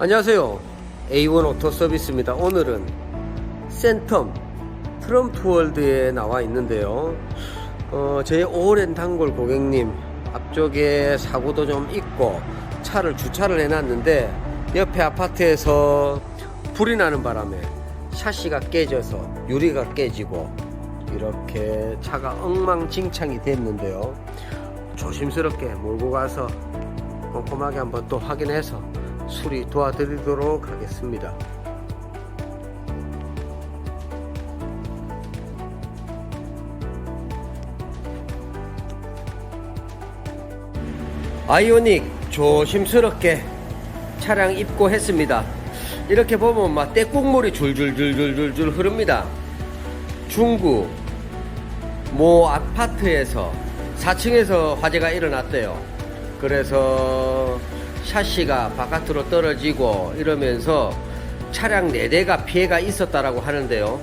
안녕하세요. A1 오토 서비스입니다. 오늘은 센텀 트럼프 월드에 나와 있는데요. 어, 제 오랜 단골 고객님 앞쪽에 사고도 좀 있고 차를 주차를 해놨는데 옆에 아파트에서 불이 나는 바람에 샤시가 깨져서 유리가 깨지고 이렇게 차가 엉망진창이 됐는데요. 조심스럽게 몰고 가서 꼼꼼하게 한번 또 확인해서 수리 도와드리도록 하겠습니다. 아이오닉 조심스럽게 차량 입고했습니다. 이렇게 보면 막 떼국물이 줄줄줄줄줄줄 흐릅니다. 중구 모 아파트에서 4층에서 화재가 일어났대요. 그래서 샤시가 바깥으로 떨어지고 이러면서 차량 4대가 피해가 있었다라고 하는데요.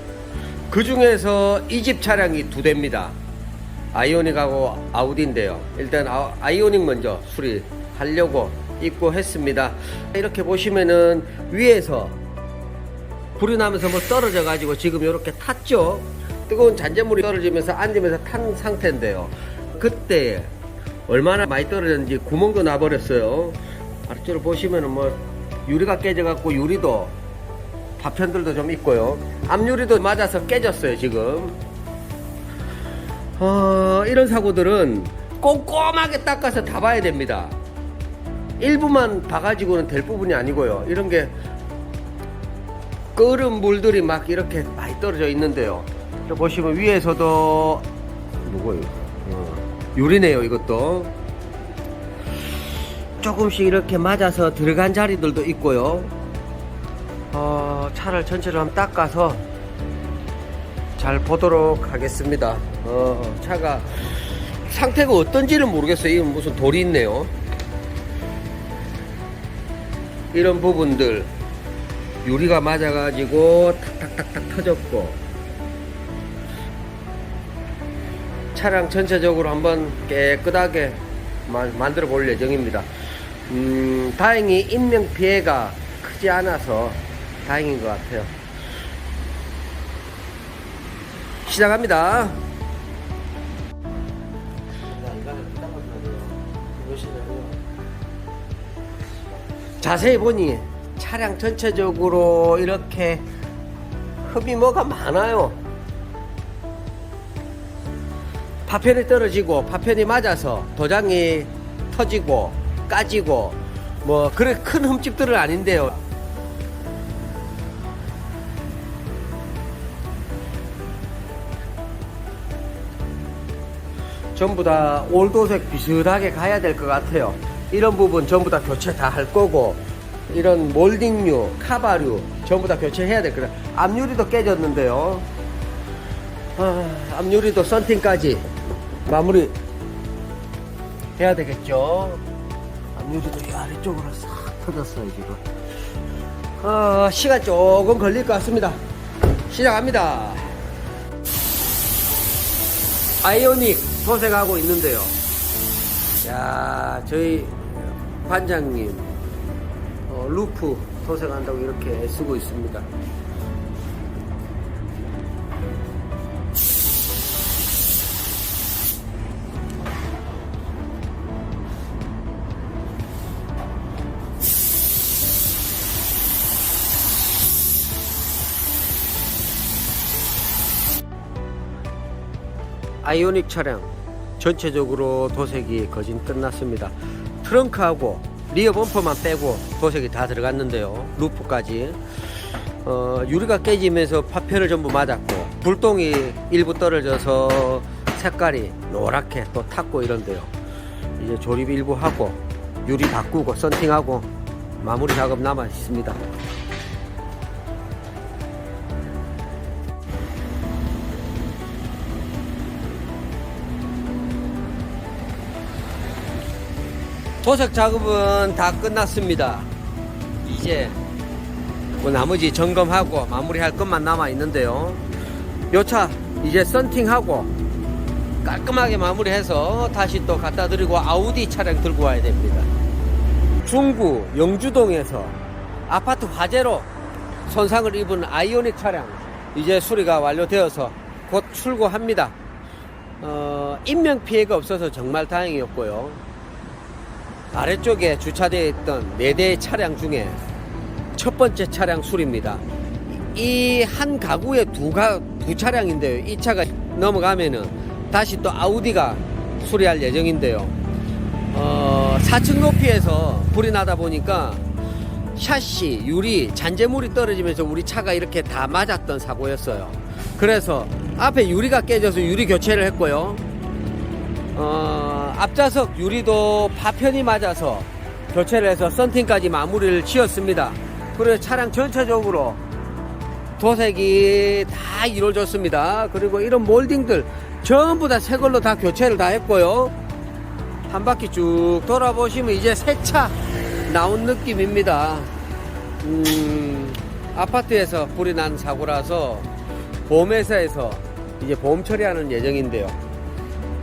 그 중에서 이 집 차량이 두 대입니다. 아이오닉하고 아우디인데요. 일단 아, 아이오닉 먼저 수리하려고 입고했습니다. 이렇게 보시면은 위에서 불이 나면서 뭐 떨어져 가지고 지금 이렇게 탔죠. 뜨거운 잔재물이 떨어지면서 앉으면서 탄 상태인데요. 그때 얼마나 많이 떨어졌는지 구멍도 나버렸어요. 아래쪽으로 보시면은 뭐 유리가 깨져갖고 유리도 파편들도 좀 있고요. 앞유리도 맞아서 깨졌어요 지금. 어, 이런 사고들은 꼼꼼하게 닦아서 다 봐야 됩니다. 일부만 봐가지고는 될 부분이 아니고요. 이런 게 끓은 물들이 막 이렇게 많이 떨어져 있는데요. 저 보시면 위에서도 뭐고요? 어, 유리네요, 이것도. 조금씩 이렇게 맞아서 들어간 자리들도 있고요. 어, 차를 전체를 한번 닦아서 잘 보도록 하겠습니다. 어, 차가 상태가 어떤지는 모르겠어요. 이건 무슨 돌이 있네요. 이런 부분들 유리가 맞아가지고 탁탁탁탁 터졌고 차량 전체적으로 한번 깨끗하게 마- 만들어 볼 예정입니다. 음, 다행히 인명 피해가 크지 않아서 다행인 것 같아요. 시작합니다. 자세히 보니 차량 전체적으로 이렇게 흡이 뭐가 많아요. 파편이 떨어지고 파편이 맞아서 도장이 터지고 까지고 뭐 그래 큰 흠집들은 아닌데요. 전부 다 올도색 비슷하게 가야 될 것 같아요. 이런 부분 전부 다 교체 다 할 거고 이런 몰딩류, 카바류 전부 다 교체해야 될 거다. 앞유리도 깨졌는데요. 아, 앞유리도 썬팅까지 마무리 해야 되겠죠. 앞유리도 이 아래쪽으로 싹 터졌어요 지금. 아, 시간 조금 걸릴 것 같습니다. 시작합니다. 아이오닉 도색하고 있는데요. 야, 저희 관장님 어, 루프 도색한다고 이렇게 애쓰고 있습니다. 아이오닉 차량 전체적으로 도색이 거진 끝났습니다. 트렁크하고 리어 범퍼만 빼고 도색이 다 들어갔는데요. 루프까지. 어, 유리가 깨지면서 파편을 전부 맞았고 불똥이 일부 떨어져서 색깔이 노랗게 또 탔고 이런데요. 이제 조립 일부 하고 유리 바꾸고 썬팅하고 마무리 작업 남아 있습니다. 도색 작업은 다 끝났습니다. 이제 뭐 나머지 점검하고 마무리할 것만 남아 있는데요. 요 차 이제 썬팅하고 깔끔하게 마무리해서 다시 또 갖다 드리고 아우디 차량 들고 와야 됩니다. 중구 영주동에서 아파트 화재로 손상을 입은 아이오닉 차량 이제 수리가 완료되어서 곧 출고합니다. 어, 인명 피해가 없어서 정말 다행이었고요. 아래쪽에 주차되어 있던 네 대의 차량 중에 첫 번째 차량 수리입니다. 이 한 가구에 두, 가, 두 차량인데요. 이 차가 넘어가면은 다시 또 아우디가 수리할 예정인데요. 어, 4층 높이에서 불이 나다 보니까 샤시, 유리, 잔재물이 떨어지면서 우리 차가 이렇게 다 맞았던 사고였어요. 그래서 앞에 유리가 깨져서 유리 교체를 했고요. 어, 앞좌석 유리도 파편이 맞아서 교체를 해서 썬팅까지 마무리를 지었습니다. 그래서 차량 전체적으로 도색이 다 이루어졌습니다. 그리고 이런 몰딩들 전부 다 새 걸로 다 교체를 다 했고요. 한 바퀴 쭉 돌아보시면 이제 새 차 나온 느낌입니다. 음, 아파트에서 불이 난 사고라서 보험회사에서 이제 보험 처리하는 예정인데요.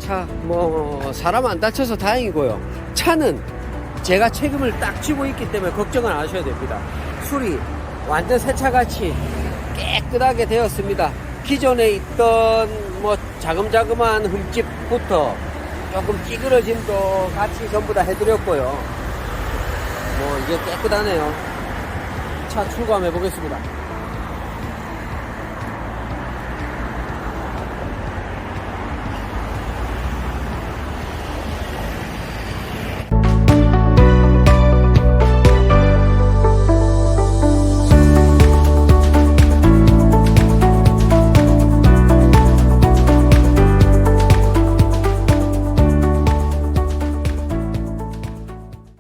차, 뭐, 사람 안 다쳐서 다행이고요. 차는 제가 책임을 딱 쥐고 있기 때문에 걱정은 안 하셔야 됩니다. 수리 완전 새 차같이 깨끗하게 되었습니다. 기존에 있던 뭐 자금자금한 흠집부터 조금 찌그러짐도 같이 전부 다 해드렸고요. 뭐 이제 깨끗하네요. 차 출고함 해 보겠습니다.